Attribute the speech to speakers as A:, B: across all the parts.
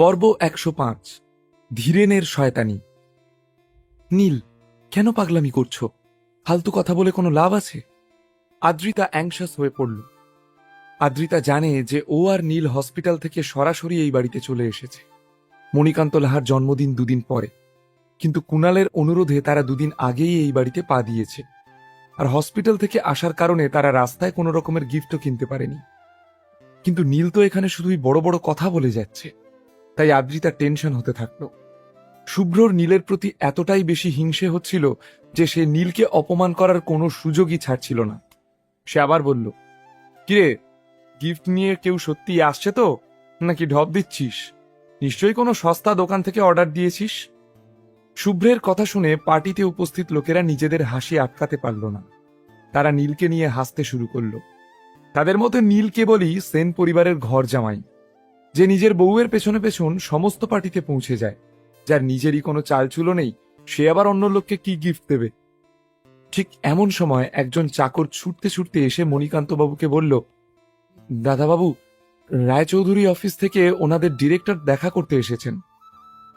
A: পর্ব একশো পাঁচ। ধীরেনের শয়তানি। নীল, কেন পাগলামি করছ? ফালতু কথা বলে কোনো লাভ আছে? আদ্রিতা অ্যাংশাস হয়ে পড়ল। আদ্রিতা জানে যে ও আর নীল হসপিটাল থেকে সরাসরি এই বাড়িতে চলে এসেছে। মণিকান্ত লাহার জন্মদিন দুদিন পরে। কিন্তু কুণালের অনুরোধে তারা দুদিন আগেই এই বাড়িতে পা দিয়েছে। আর হসপিটাল থেকে আসার কারণে তারা রাস্তায় কোনো রকমের গিফটও কিনতে পারেনি। কিন্তু নীল তো এখানে শুধুই বড় বড় কথা বলে যাচ্ছে। তাই আদ্রিতা টেনশন হতে থাকল। শুভ্রর নীলের প্রতি এতটাই বেশি হিংসে হচ্ছিল যে সে নীলকে অপমান করার কোনো সুযোগই ছাড়ছিল না। সে আবার বলল, কিরে গিফট নিয়ে কেউ সত্যি আসছে তো? নাকি ঢপ দিচ্ছিস? নিশ্চয়ই কোনো সস্তা দোকান থেকে অর্ডার দিয়েছিস? শুভ্রের কথা শুনে পার্টিতে উপস্থিত লোকেরা নিজেদের হাসি আটকাতে পারল না। তারা নীলকে নিয়ে হাসতে শুরু করল। তাদের মতে নীল কেবলই সেন পরিবারের ঘর জামাই যে নিজের বউয়ের পেছনে পেছন সমস্ত পার্টিতে পৌঁছে যায়। যার নিজেরই কোনো চালচুলো নেই, সে আবার অন্য লোককে কি গিফট দেবে? ঠিক এমন সময় একজন চাকর ছুটতে ছুটতে এসে মণিকান্ত বাবুকে বলল, দাদাবাবু, রায়চৌধুরী অফিস থেকে ওনাদের ডিরেক্টর দেখা করতে এসেছেন।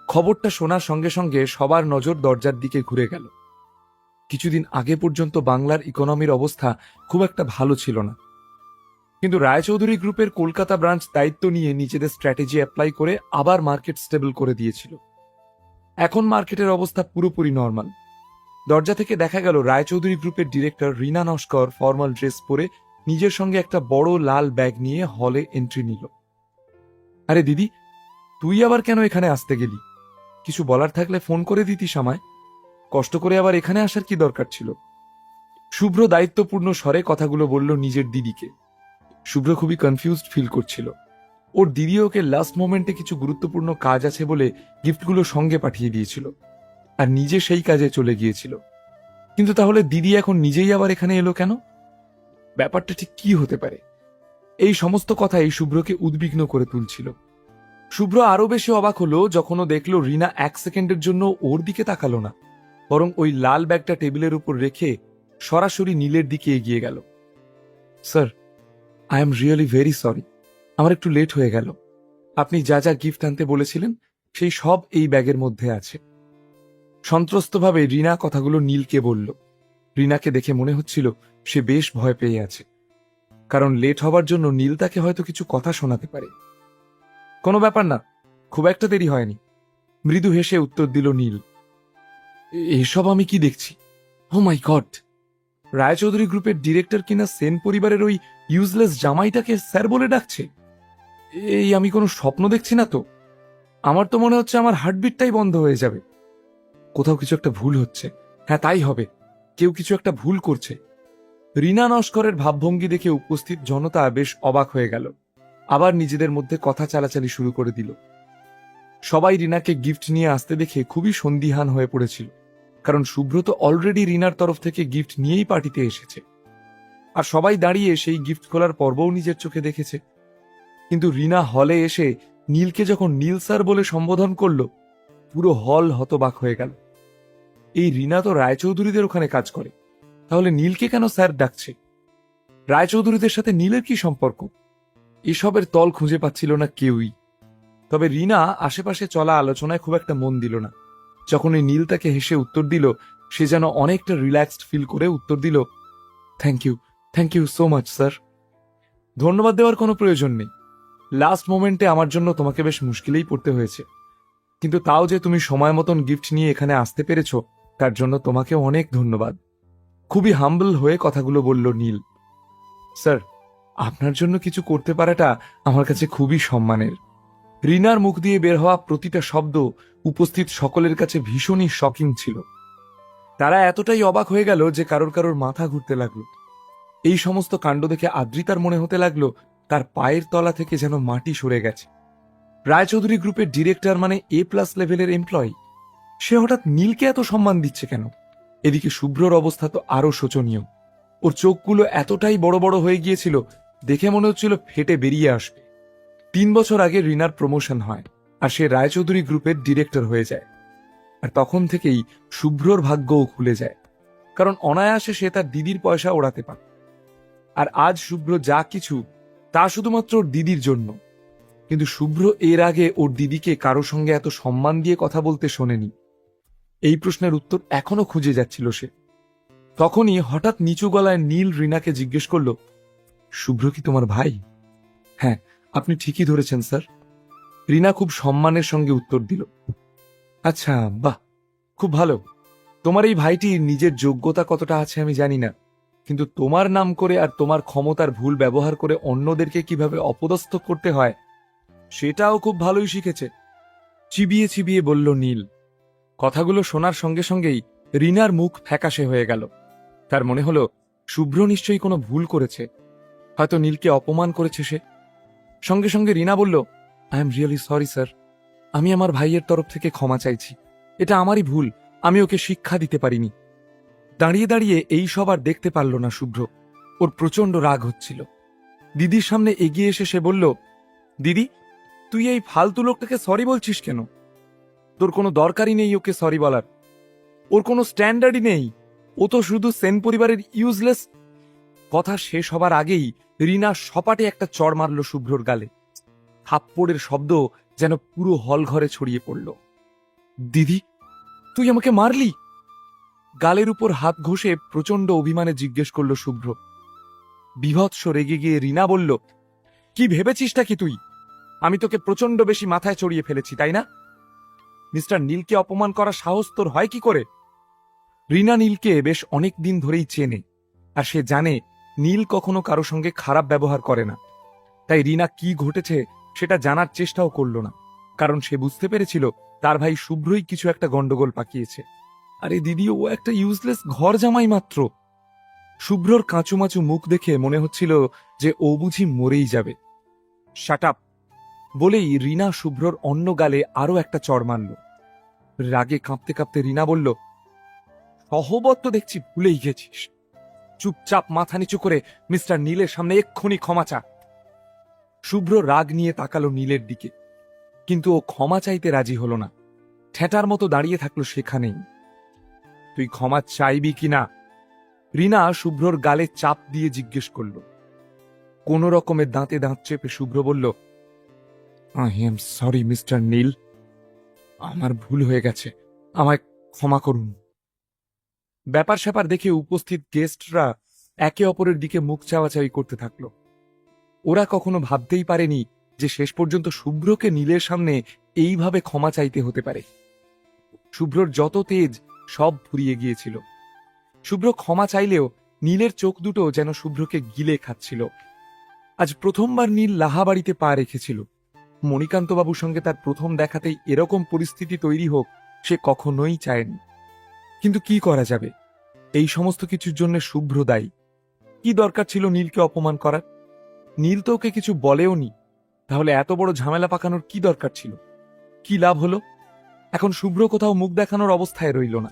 A: খবরটা শোনার সঙ্গে সঙ্গে সবার নজর দরজার দিকে ঘুরে গেল। কিছুদিন আগে পর্যন্ত বাংলার ইকোনমির অবস্থা খুব একটা ভালো ছিল না। কিন্তু রায়চৌধুরী গ্রুপের কলকাতা ব্রাঞ্চ দায়িত্ব নিয়ে নিজেদের স্ট্র্যাটেজি অ্যাপ্লাই করে আবার মার্কেট স্টেবল করে দিয়েছিল। এখন মার্কেটের অবস্থা পুরোপুরি নর্মাল। দরজা থেকে দেখা গেল রায়চৌধুরী গ্রুপের director Rina Naskar formal dress পরে নিজের সঙ্গে একটা বড় লাল ব্যাগ নিয়ে হলে এন্ট্রি নিল। আরে দিদি, তুই আবার কেন এখানে আসতে গেলি? কিছু বলার থাকলে ফোন করে দিতিস আমায় কষ্ট করে আবার এখানে আসার কি দরকার ছিল? শুভ্র দায়িত্বপূর্ণ স্বরে কথাগুলো বলল নিজের দিদিকে। শুভ্র খুবই কনফিউজড ফিল করছিল। ওর দিদি ওকে লাস্ট মোমেন্টে কিছু গুরুত্বপূর্ণ কাজ আছে বলে গিফটগুলো সঙ্গে পাঠিয়ে দিয়েছিল আর নিজে সেই কাজে চলে গিয়েছিল। কিন্তু তাহলে দিদি এখন নিজেই আবার এখানে এলো কেন? ব্যাপারটা ঠিক কি হতে পারে? এই সমস্ত কথাই শুভ্রকে উদ্বিগ্ন করে তুলছিল। শুভ্র আরও বেশি অবাক হলো যখন ও দেখল রিনা এক সেকেন্ডের জন্য ওর দিকে তাকালো না, বরং ওই লাল ব্যাগটা টেবিলের উপর রেখে সরাসরি নীলের দিকে এগিয়ে গেল। Sir I am really very sorry আমার একটু লেট হয়ে গেল। আপনি যা যা গিফট আনতে বলেছিলেন, সেই সব এই ব্যাগের মধ্যে আছে। সন্ত্রস্তভাবে রিনা কথাগুলো নীলকে বলল। রিনাকে দেখে মনে হচ্ছিল সে বেশ ভয় পেয়ে আছে। কারণ লেট হবার জন্য নীল তাকে হয়তো কিছু কথা শোনাতে পারে। কোনো ব্যাপার না, খুব একটা দেরি হয়নি। মৃদু হেসে উত্তর দিল নীল। এসব আমি কি দেখছি? ও মাই গড রায়চৌধুরী গ্রুপের ডিরেক্টর কিনা সেন পরিবারের ওই ইউজলেস জামাইটাকে স্যার বলে ডাকছে? এই আমি কোনো স্বপ্ন দেখছি না তো। আমার তো মনে হচ্ছে আমার হার্টবিটটাই বন্ধ হয়ে যাবে। কোথাও কিছু একটা ভুল হচ্ছে। হ্যাঁ তাই হবে। কেউ কিছু একটা ভুল করছে। রিনা নস্করের ভাবভঙ্গি দেখে উপস্থিত জনতা বেশ অবাক হয়ে গেল। আবার নিজেদের মধ্যে কথা চালাচালি শুরু করে দিল। সবাই রিনাকে গিফট নিয়ে আসতে দেখে খুবই সন্দিহান হয়ে পড়েছিল। কারণ সুব্রত অলরেডি রিনার তরফ থেকে গিফট নিয়েই পার্টিতে এসেছে। আর সবাই দাঁড়িয়ে সেই গিফট খোলার পর্বও নিজের চোখে দেখেছে। কিন্তু রিনা হলে এসে নীলকে যখন নীল স্যার বলে সম্বোধন করল, পুরো হল হতবাক হয়ে গেল। এই রিনা তো রায়চৌধুরীদের ওখানে কাজ করে। তাহলে নীলকে কেন স্যার ডাকছে? রায়চৌধুরীদের সাথে নীলের কি সম্পর্ক? এসবের তল খুঁজে পাচ্ছিল না কেউই। তবে রিনা আশেপাশে চলা আলোচনায় খুব একটা মন দিল না। যখন ওই নীল তাকে হেসে উত্তর দিল, সে যেন অনেকটা রিল্যাক্সড ফিল করে উত্তর দিল thank you thank you so much sir ধন্যবাদ দেওয়ার কোনো প্রয়োজন নেই। লাস্ট মোমেন্টে আমার জন্য তোমাকে বেশ মুশকিলেই পড়তে হয়েছে। কিন্তু তাও যে তুমি সময় মতন গিফট নিয়ে এখানে আসতে পেরেছ, তার জন্য তোমাকে অনেক ধন্যবাদ। খুবই হাম্বল হয়ে কথাগুলো বলল নীল। স্যার আপনার জন্য কিছু করতে পারাটা আমার কাছে খুবই সম্মানের। রিনার মুখ দিয়ে বের হওয়া প্রতিটা শব্দ উপস্থিত সকলের কাছে ভীষণই শকিং ছিল। তারা এতটাই অবাক হয়ে গেল যে কারোর কারোর মাথা ঘুরতে লাগল। এই সমস্ত কাণ্ড দেখে আদ্রিতার মনে হতে লাগল, তার পায়ের তলা থেকে যেন মাটি সরে গেছে। রায়চৌধুরী গ্রুপের ডিরেক্টর মানে এ প্লাস লেভেলের এমপ্লয়ি। সে হঠাৎ নীলকে এত সম্মান দিচ্ছে কেন? এদিকে শুভ্রর অবস্থা তো আরও শোচনীয়। ওর চোখগুলো এতটাই বড় বড় হয়ে গিয়েছিল, দেখে মনে হচ্ছিল ফেটে বেরিয়ে আসবে। তিন বছর আগে রিনার প্রমোশন হয়। আর সে রায়চৌধুরী গ্রুপের ডিরেক্টর হয়ে যায়। আর তখন থেকেই শুভ্রর ভাগ্যও খুলে যায়। কারণ অনায়াসে সে তার দিদির পয়সা ওড়াতে পারে। আর আজ শুভ্র যা কিছু, তা শুধুমাত্র ওর দিদির জন্য। কিন্তু শুভ্র এর আগে ওর দিদিকে কারও সঙ্গে এত সম্মান দিয়ে কথা বলতে শোনেনি। এই প্রশ্নের উত্তর এখনও খুঁজে যাচ্ছিল সে। তখনই হঠাৎ নিচু গলায় নীল রিনাকে জিজ্ঞেস করল, শুভ্র কি তোমার ভাই? হ্যাঁ আপনি ঠিকই ধরেছেন, স্যার। রিনা খুব সম্মানের সঙ্গে উত্তর দিল আচ্ছা বাহ, খুব ভালো। তোমার এই ভাইটির নিজের যোগ্যতা কতটা আছে আমি জানি না, কিন্তু তোমার নাম করে আর তোমার ক্ষমতার ভুল ব্যবহার করে অন্যদেরকে কীভাবে অপদস্থ করতে হয়, সেটাও খুব ভালোই শিখেছে। চিবিয়ে চিবিয়ে বলল নীল। কথাগুলো শোনার সঙ্গে সঙ্গেই রিনার মুখ ফ্যাকাশে হয়ে গেল। তার মনে হলো, শুভ্র নিশ্চয়ই কোনো ভুল করেছে। হয়তো নীলকে অপমান করেছে সে। সঙ্গে সঙ্গে রিনা বলল I am really sorry sir আমি আমার ভাইয়ের তরফ থেকে ক্ষমা চাইছি। এটা আমারই ভুল। আমি ওকে শিক্ষা দিতে পারিনি। দাঁড়িয়ে দাঁড়িয়ে এই সব আর দেখতে পারল না শুভ্র। ওর প্রচণ্ড রাগ হচ্ছিল। দিদির সামনে এগিয়ে এসে সে বলল, দিদি, তুই এই ফালতু লোকটাকে সরি বলছিস কেন? তোর কোনো দরকারই নেই ওকে সরি বলার। ওর কোনো স্ট্যান্ডার্ডই নেই। ও তো শুধু সেন পরিবারের ইউজলেস কথা শেষ হবার আগেই রিনা সপাটে একটা চড় মারল শুভ্রর গালে। থাপ্পড়ের শব্দ যেন পুরো হল ঘরে ছড়িয়ে পড়ল। দিদি, তুই আমাকে মারলি? গালের উপর হাত ঘষে প্রচণ্ড অভিমানে জিজ্ঞেস করল শুভ্র। বিভৎস রেগে গিয়ে রিনা বলল, কি ভেবেছিসটা কি তুই? আমি তোকে প্রচণ্ড বেশি মাথায় চড়িয়ে ফেলেছি, তাই না? মিস্টার নীলকে অপমান করা সাহস তোর হয় কি করে? রিনা নীলকে বেশ অনেক দিন ধরেই চেনে, আর সে জানে নীল কখনো কারও সঙ্গে খারাপ ব্যবহার করে না। তাই রিনা কি ঘটেছে সেটা জানার চেষ্টাও করল না, কারণ সে বুঝতে পেরেছিল তার ভাই শুভ্রই কিছু একটা গন্ডগোল পাকিয়েছে। আরে দিদি, ও একটা ইউজলেস ঘর জামাই মাত্র। শুভ্রর কাঁচুমাচু মুখ দেখে মনে হচ্ছিল যে ও বুঝি মরেই যাবে। শাট আপ বলেই রিনা শুভ্রর অন্য গালে আরও একটা চড় মারল। রাগে কাঁপতে কাঁপতে রিনা বলল, সহবত তো দেখছি ভুলেই গেছিস। চুপচাপ মাথা নিচু করে মিস্টার নীলের সামনে এক্ষুনি ক্ষমা চা। শুভ্র রাগ নিয়ে তাকালো নীলের দিকে। কিন্তু ও ক্ষমা চাইতে রাজি হলো না। ঠেটার মতো দাঁড়িয়ে থাকল সেখানেই। তুই ক্ষমা চাইবি কিনা রিনা শুভ্রর গালে চাপ দিয়ে জিজ্ঞেস করল। কোন রকমের দাঁতে দাঁত চেপে শুভ্র বলল, I am sorry, mister Neel. আমার ভুল হয়ে গেছে। আমায় ক্ষমা করুন। ব্যাপার স্যাপার দেখে উপস্থিত গেস্টরা একে অপরের দিকে মুখ চাওয়াচাওয়ি করতে থাকল। ওরা কখনো ভাবতেই পারেনি যে শেষ পর্যন্ত শুভ্রকে নীলের সামনে এইভাবে ক্ষমা চাইতে হতে পারে। শুভ্রর যত তেজ, সব ফুরিয়ে গিয়েছিল। শুভ্র ক্ষমা চাইলেও নীলের চোখ দুটো যেন শুভ্রকে গিলে খাচ্ছিল। আজ প্রথমবার নীল লাহাবাড়িতে পা রেখেছিল। মণিকান্তবাবুর সঙ্গে তার প্রথম দেখাতেই এরকম পরিস্থিতি তৈরি হোক সে কখনোই চায়নি। কিন্তু কি করা যাবে? এই সমস্ত কিছুর জন্য শুভ্র দায়ী। কি দরকার ছিল নীলকে অপমান করার? নীল তো ওকে কিছু বলেও নি। তাহলে এত বড় ঝামেলা পাকানোর কি দরকার ছিল? কি লাভ হলো? এখন শুভ্র কোথাও মুখ দেখানোর অবস্থায় রইল না।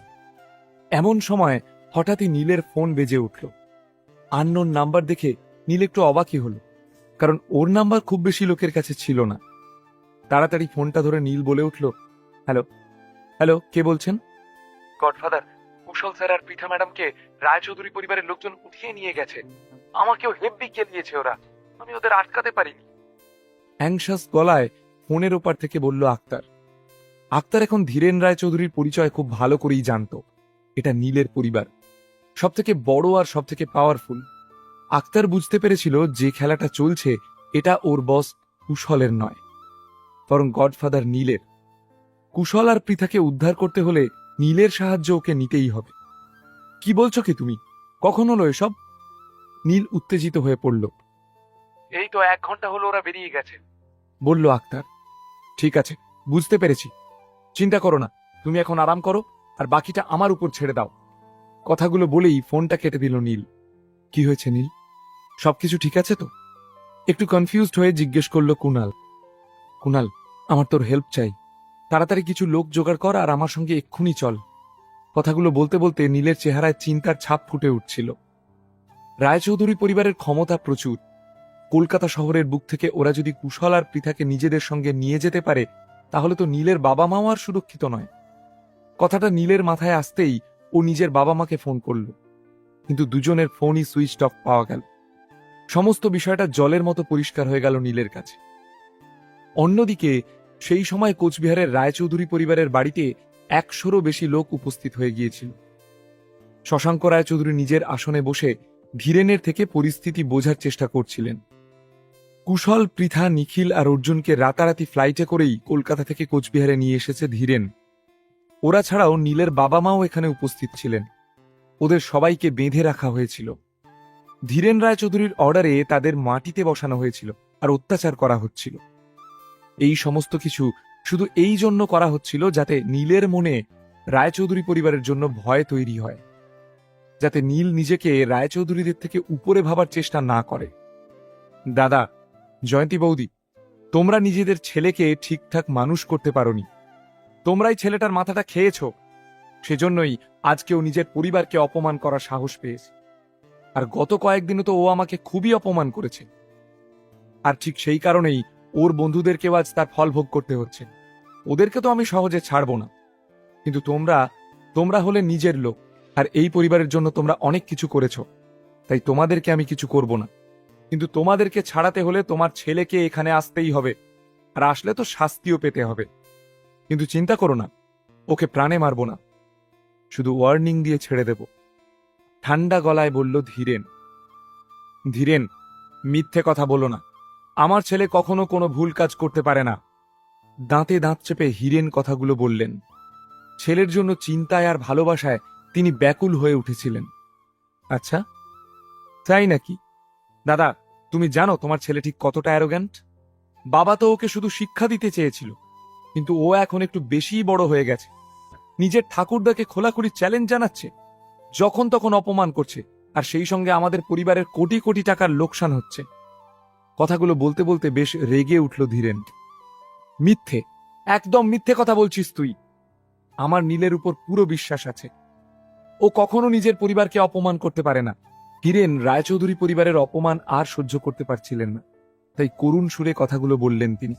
A: এমন সময় হঠাৎই নীলের ফোন বেজে উঠল। আননোন নাম্বার দেখে নীল একটু অবাকই হল, কারণ ওর নাম্বার খুব বেশি লোকের কাছে ছিল না। তাড়াতাড়ি ফোনটা ধরে নীল বলে উঠল, হ্যালো হ্যালো, কে বলছেন? গডফাদার, কুশল স্যার আর পিঠা ম্যাডামকে রায়চৌধুরী পরিবারের লোকজন উঠিয়ে নিয়ে গেছে। আমাকেও হেব্বি দিয়েছে ওরা। আমি ওদের আটকাতে পারিনি। অ্যাংশাস গলায় ফোনের ওপার থেকে বলল আক্তার আক্তার এখন ধীরেন রায়চৌধুরীর পরিচয় খুব ভালো করেই জানতো। এটা নীলের পরিবার। সব থেকে বড় আর সব থেকে পাওয়ারফুল আক্তার বুঝতে পেরেছিল যে খেলাটা চলছে, এটা ওর বস কুশলের নয়, বরং গডফাদার নীলের। কুশল আর পৃথাকে উদ্ধার করতে হলে নীলের সাহায্য ওকে নিতেই হবে। কি বলছো কি তুমি? কখন হলো এসব? নীল উত্তেজিত হয়ে পড়ল। এই তো এক ঘণ্টা হলো ওরা বেরিয়ে গেছে। বলল আক্তার, ঠিক আছে, বুঝতে পেরেছি। চিন্তা করো না, তুমি এখন আরাম করো, আর বাকিটা আমার উপর ছেড়ে দাও। কথাগুলো বলেই ফোনটা কেটে দিল নীল। কি হয়েছে নীল? সবকিছু ঠিক আছে তো? একটু কনফিউজড হয়ে জিজ্ঞেস করল কুনাল। কুনাল, আমার তোর হেল্প চাই। তাড়াতাড়ি কিছু লোক জোগাড় কর আর আমার সঙ্গে এক্ষুনি চল। কথাগুলো বলতে বলতে নীলের চেহারায় চিন্তার ছাপ ফুটে উঠছিল। রায়চৌধুরী পরিবারের ক্ষমতা প্রচুর। কলকাতা শহরের বুক থেকে ওরা যদি কুশল আর পৃথাকে নিজেদের সঙ্গে নিয়ে যেতে পারে, তাহলে তো নীলের বাবা মাও আর সুরক্ষিত নয়। কথাটা নীলের মাথায় আসতেই ও নিজের বাবা মাকে ফোন করল। কিন্তু দুজনের ফোনই সুইচ অফ পাওয়া গেল। সমস্ত বিষয়টা জলের মতো পরিষ্কার হয়ে গেল নীলের কাছে। অন্যদিকে, সেই সময় কোচবিহারের রায়চৌধুরী পরিবারের বাড়িতে একশোরও বেশি লোক উপস্থিত হয়ে গিয়েছিল। শশাঙ্ক রায়চৌধুরী নিজের আসনে বসে ধীরেনের থেকে পরিস্থিতি বোঝার চেষ্টা করছিলেন। কুশল, পৃথা, নিখিল আর অর্জুনকে রাতারাতি ফ্লাইটে করেই কলকাতা থেকে কোচবিহারে নিয়ে এসেছে ধীরেন। ওরা ছাড়াও নীলের বাবা মাও এখানে উপস্থিত ছিলেন। ওদের সবাইকে বেঁধে রাখা হয়েছিল। ধীরেন রায়চৌধুরীর অর্ডারে তাদের মাটিতে বসানো হয়েছিল আর অত্যাচার করা হচ্ছিল। এই সমস্ত কিছু শুধু এই জন্য করা হচ্ছিল যাতে নীলের মনে রায়চৌধুরী পরিবারের জন্য ভয় তৈরি হয়। যাতে নীল নিজেকে রায়চৌধুরীদের থেকে উপরে ভাবার চেষ্টা না করে। দাদা জয়ন্তী বৌদি, তোমরা নিজেদের ছেলেকে ঠিকঠাক মানুষ করতে পারোনি। তোমরাই ছেলেটার মাথাটা খেয়েছ। সেজন্যই আজকেও নিজের পরিবারকে অপমান করার সাহস পেয়েছে। আর গত কয়েকদিনে তো ও আমাকে খুবই অপমান করেছে। আর ঠিক সেই কারণেই ওর বন্ধুদেরকেও আজ তার ফল ভোগ করতে হচ্ছে। ওদেরকে তো আমি সহজে ছাড়বো না। কিন্তু তোমরা তোমরা হলে নিজের লোক। আর এই পরিবারের জন্য তোমরা অনেক কিছু করেছ। তাই তোমাদেরকে আমি কিছু করব না। কিন্তু তোমাদেরকে ছাড়াতে হলে তোমার ছেলেকে এখানে আসতেই হবে। আর আসলে তো শাস্তিও পেতে হবে। কিন্তু চিন্তা করো না, ওকে প্রাণে মারব না। শুধু ওয়ার্নিং দিয়ে ছেড়ে দেব। ঠান্ডা গলায় বলল ধীরেন ধীরেন, মিথ্যে কথা বলো না। আমার ছেলে কখনো কোনো ভুল কাজ করতে পারে না। দাঁতে দাঁত চেপে হীরেন কথাগুলো বললেন। ছেলের জন্য চিন্তায় আর ভালোবাসায় তিনি ব্যাকুল হয়ে উঠেছিলেন। আচ্ছা তাই নাকি? দাদা তুমি জানো তোমার ছেলে ঠিক কতটা অ্যারোগ্যান্ট বাবা তো ওকে শুধু শিক্ষা দিতে চেয়েছিল, কিন্তু ও এখন একটু বেশিই বড় হয়ে গেছে। নিজের ঠাকুরদাকে খোলাখুলি চ্যালেঞ্জ জানাচ্ছে, যখন তখন অপমান করছে, আর সেই সঙ্গে আমাদের পরিবারের কোটি কোটি টাকার লোকসান হচ্ছে। কথাগুলো বলতে বলতে বেশ রেগে উঠল ধীরেন। মিথ্যে, একদম মিথ্যে কথা বলছিস তুই। আমার নীলের উপর পুরো বিশ্বাস আছে। ও কখনো নিজের পরিবারকে অপমান করতে পারে না। হিরেন রায়চৌধুরী পরিবারের অপমান আর সহ্য করতে পারছিলেন না। তাই করুণ সুরে কথাগুলো বললেন তিনি।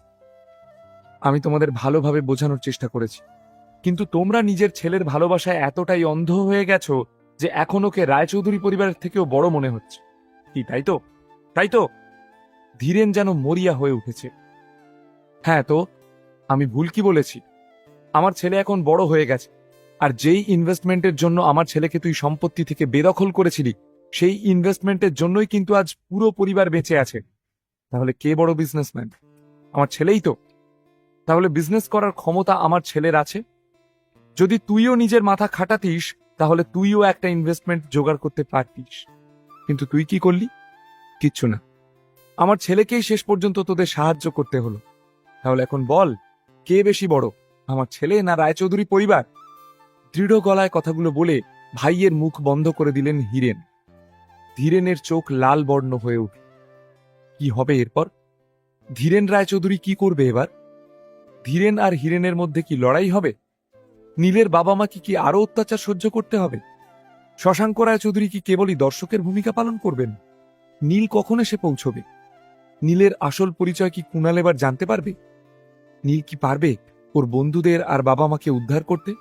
A: আমি তোমাদের ভালোভাবে বোঝানোর চেষ্টা করেছি। কিন্তু তোমরা নিজের ছেলের ভালোবাসায় এতটাই অন্ধ হয়ে গেছো যে এখন ওকে রায়চৌধুরী পরিবারের থেকেও বড় মনে হচ্ছে। কি, তাই তো? তাই তো? ধীরেন যেন মরিয়া হয়ে উঠেছে। হ্যাঁ তো, আমি ভুল কি বলেছি? আমার ছেলে এখন বড় হয়ে গেছে। আর যেই ইনভেস্টমেন্টের জন্য আমার ছেলেকে তুই সম্পত্তি থেকে বেদখল করেছিলি সেই ইনভেস্টমেন্টের জন্যই কিন্তু আজ পুরো পরিবার বেঁচে আছে। তাহলে কে বড় বিজনেসম্যান আমার ছেলেই তো। তাহলে বিজনেস করার ক্ষমতা আমার ছেলের আছে? যদি তুইও নিজের মাথা খাটাতিস, তাহলে তুইও একটা ইনভেস্টমেন্ট জোগাড় করতে পারতিস। কিন্তু তুই কি করলি? কিচ্ছু না। আমার ছেলেকেই শেষ পর্যন্ত তোদের সাহায্য করতে হলো। তাহলে এখন বল, কে বেশি বড়, আমার ছেলে না রায়চৌধুরী পরিবার? দৃঢ় গলায় কথাগুলো বলে ভাইয়ের মুখ বন্ধ করে দিলেন হীরেন। ধীরেনের চোখ লাল বর্ণ হয়ে উঠল। কি হবে এরপর? ধীরেন রায়চৌধুরী কি করবে এবার? ধীরেন আর হীরেনের মধ্যে কি লড়াই হবে? নীলের বাবা মা কি কি আরও অত্যাচার সহ্য করতে হবে? শশাঙ্ক রায়চৌধুরী কি কেবলই দর্শকের ভূমিকা পালন করবেন? নীল কখন এসে পৌঁছবে? নীলের আসল পরিচয় কি কুণাল এবার জানতে পারবে? নীল কি পারবে ওর বন্ধুদের আর বাবা মাকে উদ্ধার করতে?